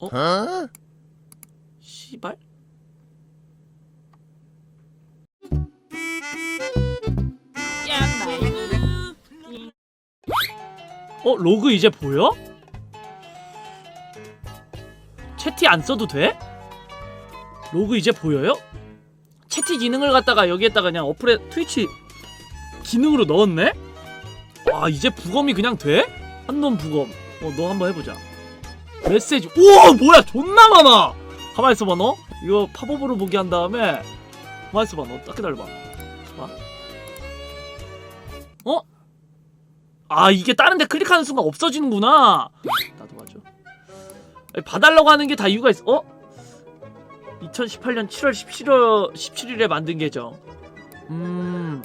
어? 씨발? 어 로그 이제 보여? 채티 안 써도 돼? 로그 이제 보여요? 채티 기능을 갖다가 여기에다가 그냥 어플에 트위치 기능으로 넣었네? 와 이제 부검이 그냥 돼? 한놈 부검 어 너 한번 해보자 메시지 우와 뭐야 존나 많아 가만히 있어봐 너 이거 팝업으로 보기 한 다음에 가만히 있어봐 너딱 기다려봐 봐. 어? 아 이게 다른 데 클릭하는 순간 없어지는구나 나도 맞아 봐달라고 하는 게 다 이유가 있어 어? 2018년 7월 17일, 17일에 만든 계정 음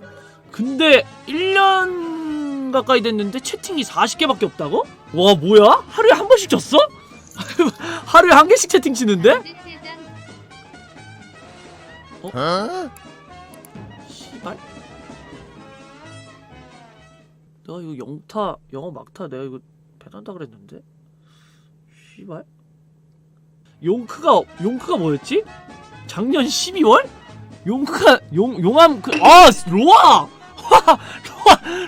근데 1년 가까이 됐는데 채팅이 40개밖에 없다고? 와 뭐야? 하루에 한 번씩 쳤어? 하루에 한 개씩 채팅 치는데? 씨발 내가 이거 영타 영어 막타 내가 이거 배난다 그랬는데 씨발 용크가 용크가 뭐였지? 작년 12월? 용크가 용 용암 그아 로아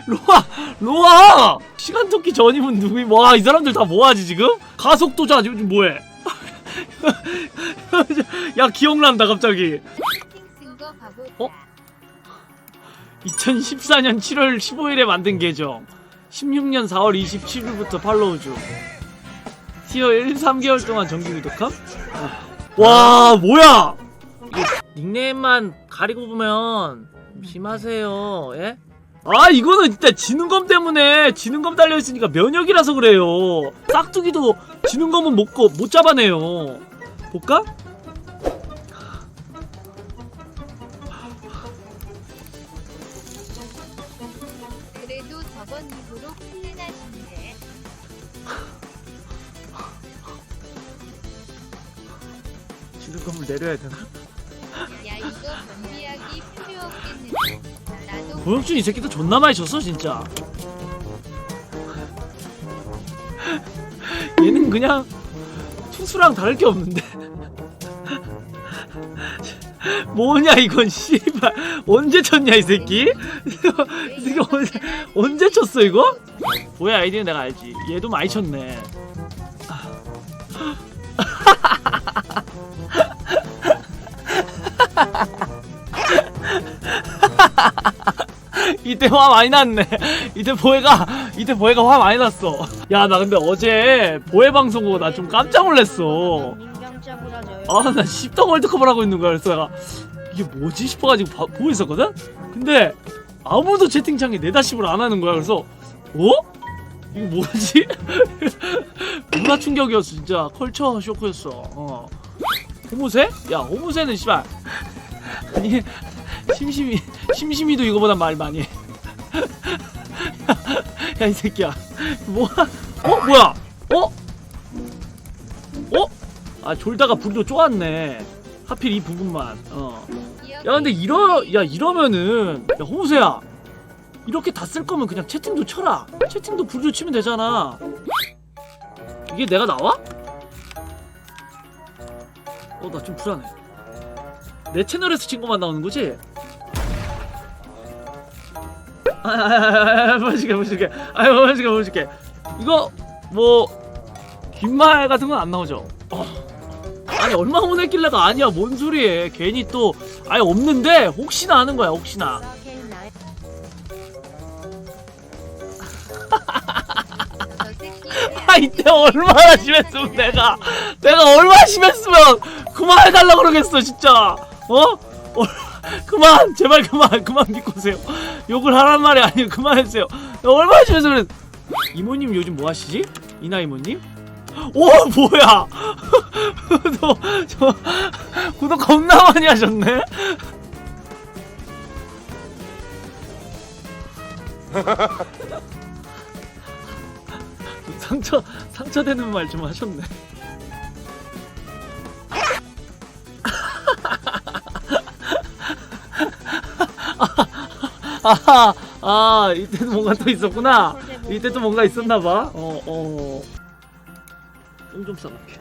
로아 로아 시간 토끼 전임은 누구임 와 이 사람들 다 뭐하지 지금 가속도자 지금 뭐해 야 기억난다 갑자기 어? 2014년 7월 15일에 만든 계정 16년 4월 27일부터 팔로우 중 티어 1, 3개월 동안 정기 구독함? 아. 와 뭐야 닉네임만 가리고 보면 심하세요 예? 아 이거는 진짜 지능검 때문에 지능검 달려있으니까 면역이라서 그래요 싹두기도 지능검은 못고 못 잡아내요 볼까? 그래도 저번 이후로 클린하신데 지능검을 내려야 되나? 야 이거 나도 고영준 이 새끼도 존나 많이 줬어 진짜. 얘는 그냥 투수랑 다를 게 없는데. 뭐냐 이건 씨발. 언제 쳤냐 이 새끼? 이 새끼 언제, 언제 쳤어 이거? 뭐야 아이디는 내가 알지. 얘도 많이 쳤네 이때 화 많이 났네. 이때 보혜가 이때 보혜가 화 많이 났어. 야 나 근데 어제 보혜 방송 보고 나 좀 깜짝 놀랐어. 아나 십덕 월드컵을 하고 있는 거야. 그래서 내가 이게 뭐지 싶어가지고 봐- 보고 있었거든. 근데 아무도 채팅창에 내다십을 안 하는 거야. 그래서 어? 이거 뭐지? 문화 충격이었어 진짜 컬처 쇼크였어. 어. 호모세? 야 호모세는 씨발 아니 심심이 심심이도 이거보다 말 많이 해. 야 이 새끼야 뭐야 어 뭐야 어? 어? 아 졸다가 불도 쪼았네 하필 이 부분만 어 야 근데 이러 야 이러면은 야 호무세야 이렇게 다 쓸 거면 그냥 채팅도 쳐라 채팅도 불도 치면 되잖아 이게 내가 나와? 어 나 좀 불안해 내 채널에서 친 것만 나오는 거지? 아, 아, 아, 아, 보여줄게, 보여줄게. 아, 보여줄게, 보여줄게. 이거 뭐 긴말 같은 건 안 나오죠? 어. 아니 얼마 보냈길래가 아니야, 뭔 소리해? 괜히 또 아예 없는데 혹시나 하는 거야, 혹시나. 아 이때 얼마나 심했으면 내가 내가 얼마나 심했으면 그만해달라 그러겠어 진짜 어? 어? 그만 제발 그만 그만 믿고 오세요 욕을 하란 말이 아니에요 그만해주세요 얼마나 심했으면 이모님 요즘 뭐 하시지? 이나 이모님? 오 뭐야 너 저 구독 겁나 많이 하셨네 상처 상처되는 말 좀 하셨네. 아하, 아, 이때도 뭔가 또 있었구나. 이때 또 뭔가 있었나 봐. 어, 어. 똥좀 싸볼게.